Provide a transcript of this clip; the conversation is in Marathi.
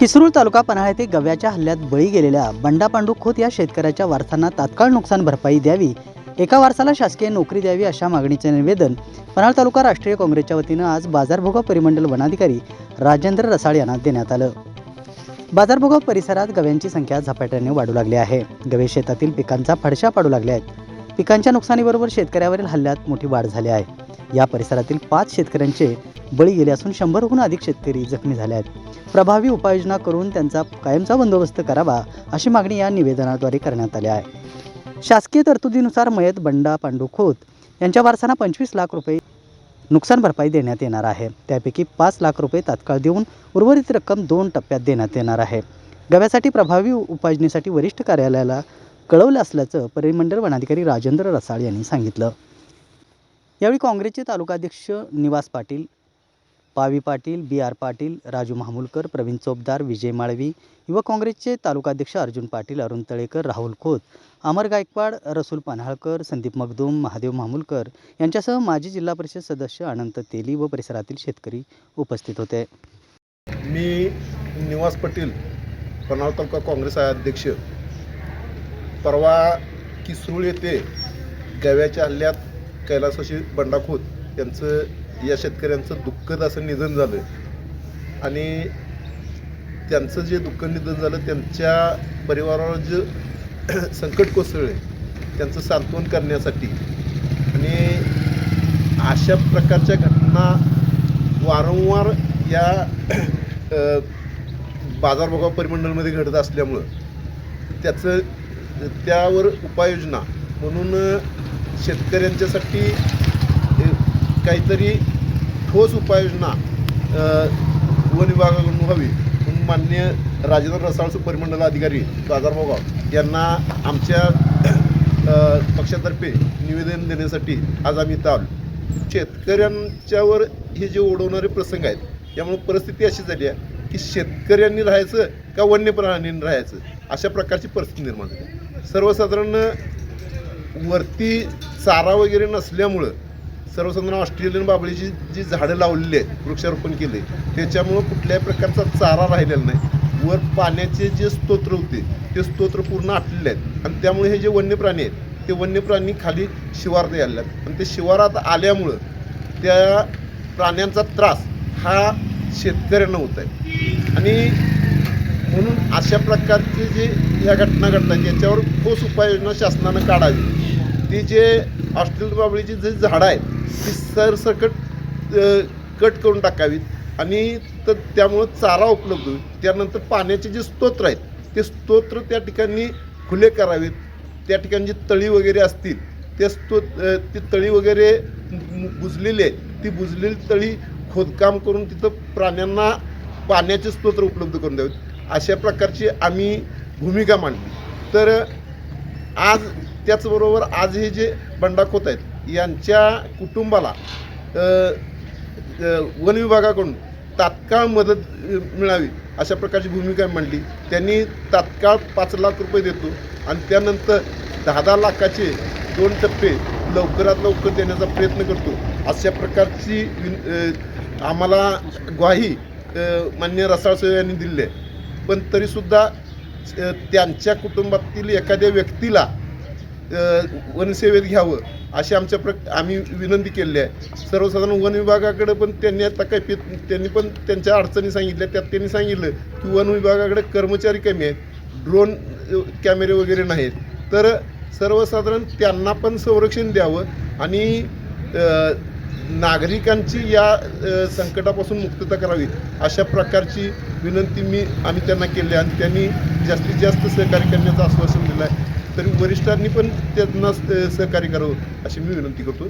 किसरूळ तालुका पन्हाळा येथे गव्याच्या हल्ल्यात बळी गेलेल्या बंडा पांडू खोत या शेतकऱ्याच्या वारसांना तात्काळ नुकसान भरपाई द्यावी एका वारसाला शासकीय नोकरी द्यावी अशा मागणीचे निवेदन पन्हाळ तालुका राष्ट्रीय काँग्रेसच्या वतीनं आज बाजारभोगा परिमंडल वनाधिकारी राजेंद्र रसाळ यांना देण्यात आलं. बाजारभोगा परिसरात गव्यांची संख्या झपाट्याने वाढू लागली आहे. गवे शेतातील पिकांचा फडशा पाडू लागल्या आहेत पिकांच्या नुकसानीबरोबर शेतकऱ्यावरील हल्ल्यात मोठी वाढ झाली आहे. या परिसरातील पाच शेतकऱ्यांचे बळी गेले असून शंभरहून अधिक शेतकरी जखमी झाले आहेत. प्रभावी उपाययोजना करून त्यांचा कायमचा बंदोबस्त करावा अशी मागणी या निवेदनाद्वारे करण्यात आली आहे. शासकीय तरतुदीनुसार मयत बंडा पांडू खोत यांच्या वारसांना पंचवीस लाख रुपये नुकसान भरपाई देण्यात येणार आहे. त्यापैकी पाच लाख रुपये तात्काळ देऊन उर्वरित रक्कम दोन टप्प्यात देण्यात येणार आहे. गव्यासाठी प्रभावी उपाययोजनेसाठी वरिष्ठ कार्यालयाला कळवलं असल्याचं परिमंडळ वनाधिकारी राजेंद्र रसाळ यांनी सांगितलं. यावेळी काँग्रेसचे तालुकाध्यक्ष निवास पाटील पावी पाटील बी आर पाटील राजू महामुलकर प्रवीण चोपदार विजय माळवी युवक काँग्रेसचे तालुकाध्यक्ष अर्जुन पाटील अरुण तळेकर राहुल खोत अमर गायकवाड रसूल पन्हाळकर संदीप मगदूम महादेव महामुलकर यांच्यासह माजी जिल्हा परिषद सदस्य अनंत तेली व परिसरातील शेतकरी उपस्थित होते. मी निवास पाटील पन्हाळ तालुका काँग्रेस अध्यक्ष. परवा किसरूळ येथे गव्याच्या हल्ल्यात कैलासाशी बंडाखोत यांचं या शेतकऱ्यांचं दुःखद असं निधन झालं आणि त्यांचं जे दुःख निधन झालं त्यांच्या परिवारावर जे संकट कोसळले त्यांचं सांत्वन करण्यासाठी. आणि अशा प्रकारच्या घटना वारंवार या अ, बाजारभोगाव परिमंडळमध्ये घडत असल्यामुळं त्याचं त्यावर उपाययोजना म्हणून शेतकऱ्यांच्यासाठी काहीतरी ठोस उपाययोजना वन विभागाकडून व्हावी. म्हणून मान्य राजेंद्र रसाळ परिमंडल अधिकारी बाजारभोगाव यांना आमच्या पक्षातर्फे निवेदन देण्यासाठी आज आम्ही इथं आलो. शेतकऱ्यांच्यावर हे जे ओढवणारे प्रसंग आहेत त्यामुळे परिस्थिती अशी झाली आहे की शेतकऱ्यांनी राहायचं का वन्य प्राण्यांनी राहायचं अशा प्रकारची परिस्थिती निर्माण झाली. सर्वसाधारण वरती चारा वगैरे नसल्यामुळं सर्वसाधारण ऑस्ट्रेलियन बाबळीची जी झाडं लावलेली आहेत वृक्षारोपण केले त्याच्यामुळं कुठल्याही प्रकारचा चारा राहिलेला नाही. वर पाण्याचे जे स्तोत्र होते ते स्तोत्र पूर्ण आटलेले आहेत. आणि त्यामुळे हे जे वन्य प्राणी आहेत ते वन्य प्राणी खाली शिवारात यायला आहेत आणि ते शिवारात आल्यामुळं त्या प्राण्यांचा त्रास हा शेतकऱ्यांना होत आहे. आणि म्हणून अशा प्रकारचे जे ह्या घटना घडतात याच्यावर ठोस उपाययोजना शासनानं काढावी. ती जे ऑस्ट्रेलियन बाबळीची जे झाडं आहेत ती सरसकट कट करून टाकावीत आणि तर त्यामुळं चारा उपलब्ध होईल. त्यानंतर पाण्याचे जे स्तोत्र आहेत ते स्तोत्र त्या ठिकाणी खुले करावेत. त्या ठिकाणी जी तळी वगैरे असतील ते स्तो ती तळी वगैरे बुजलेली आहे ती बुजलेली तळी खोदकाम करून तिथं प्राण्यांना पाण्याचे स्तोत्र उपलब्ध करून द्यावेत. अशा प्रकारची आम्ही भूमिका मांडली. तर आज त्याचबरोबर आज हे जे बंडाखोत आहेत यांच्या कुटुंबाला वन विभागाकडून तात्काळ मदत मिळावी अशा प्रकारची भूमिका मांडली. त्यांनी तात्काळ पाच लाख रुपये देतो आणि त्यानंतर दहा दहा लाखाचे दोन टप्पे लवकरात लवकर देण्याचा प्रयत्न करतो. अशा प्रकारची विन- आम्हाला ग्वाही मान्य रसाळ यांनी दिली आहे. पण तरीसुद्धा त्यांच्या कुटुंबातील एखाद्या व्यक्तीला वनसेवेत घ्यावं अशी आमच्या प्र आम्ही विनंती केलेली आहे. सर्वसाधारण वन विभागाकडे पण त्यांनी आता काही त्यांनी पण त्यांच्या अडचणी सांगितल्या. त्यात त्यांनी सांगितलं की वन विभागाकडे कर्मचारी कमी आहेत ड्रोन कॅमेरे वगैरे नाहीत. तर सर्वसाधारण त्यांना पण संरक्षण द्यावं आणि नागरिकांची या संकटापासून मुक्तता करावी अशा प्रकारची विनंती मी आम्ही त्यांना केली आणि त्यांनी जास्तीत जास्त सहकार्य करण्याचं आश्वासन दिलं आहे. तरी वरिष्ठांनी पण त्यांना सहकार्य करावं अशी मी विनंती करतो.